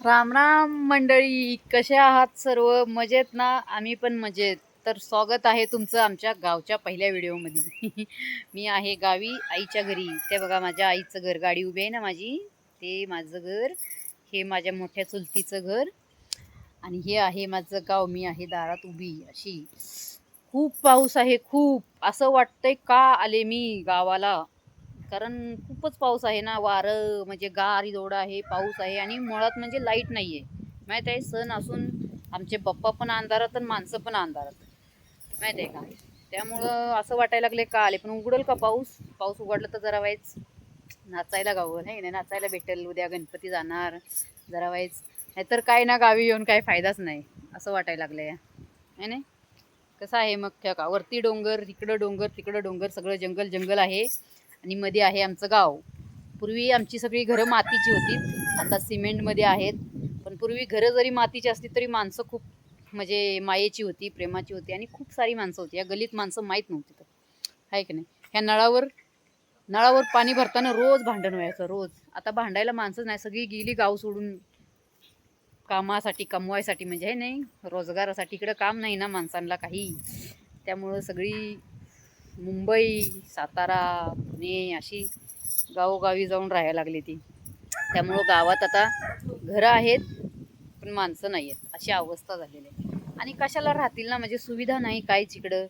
राम राम मंडळी कसे आहात सर्व? मजेत ना? आम्ही पण मजेत. तर स्वागत आहे तुमचं आमच्या गावच्या पहिल्या व्हिडिओमध्ये. मी आहे गावी आईच्या घरी. ते बघा माझ्या आईचं घर गाडी उभी आहे ना माझी? ते माझं घर. हे माझ्या मोठ्या चुलतीचं घर. आणि हे आहे माझं गाव. मी आहे दारात उभी अशी. खूप पाऊस आहे खूप. असं वाटतंय का आले मी गावाला? कारण खूपच पाऊस आहे ना वारं म्हणजे गार दोड आहे पाऊस आहे आणि मुळात म्हणजे लाइट नाही आहे माहीत आहे सण असून आमचे बाप्पा पण अंधारात आणि माणसं पण अंधारात. माहीत आहे का? त्यामुळं असं वाटायला लागले का आले पण उघडल का पाऊस? पाऊस उघडलं तर जरा वाईच नाचायला गावं नाही नाही नाचायला भेटेल उद्या गणपती जाणार जरा वाईच. नाहीतर काय ना गावी येऊन काही फायदाच नाही असं वाटायला लागलं आहे नाही? कसं आहे मग? का वरती डोंगर इकडं डोंगर तिकडं डोंगर सगळं जंगल जंगल आहे. आणि मध्ये आहे आमचं गाव. पूर्वी आमची सगळी घरं मातीची होती. आता सिमेंटमध्ये आहेत. पण पूर्वी घरं जरी मातीची असली तरी माणसं खूप म्हणजे मायेची होती प्रेमाची होती आणि खूप सारी माणसं होती. या गलीत माणसं माहीत नव्हती तर. आहे की नाही? ह्या नळावर नळावर पाणी भरताना रोज भांडण व्हायचं रोज. आता भांडायला माणसंच नाही. सगळी गेली गाव सोडून. कामासाठी कमवायसाठी म्हणजे हे नाही? रोजगारासाठी इकडं काम नाही ना माणसांना काही. त्यामुळं सगळी मुंबई सातारा पुणे अशी गावोगावी जाऊन राहायला लागली ती. त्यामुळं गावात आता घरं आहेत पण माणसं नाही आहेत अशी अवस्था झालेली आहे. आणि कशाला राहतील ना? म्हणजे सुविधा नाही काहीच इकडं.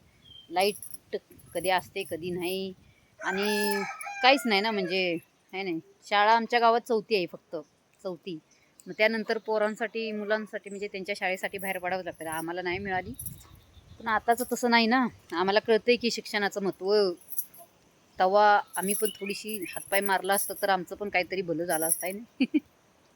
लाइट कधी असते कधी नाही. आणि काहीच नाही ना? म्हणजे आहे नाही? शाळा आमच्या गावात चौथी आहे फक्त. चौथी. मग त्यानंतर पोरांसाठी मुलांसाठी म्हणजे त्यांच्या शाळेसाठी बाहेर पडावं लागतं. आम्हाला नाही मिळाली. पण आताचं तसं नाही ना. आम्हाला कळतंय की शिक्षणाचं महत्त्व. तेव्हा आम्ही पण थोडीशी हातपाय मारला असतं तर आमचं पण काहीतरी भलं झालं असतं आहे ना?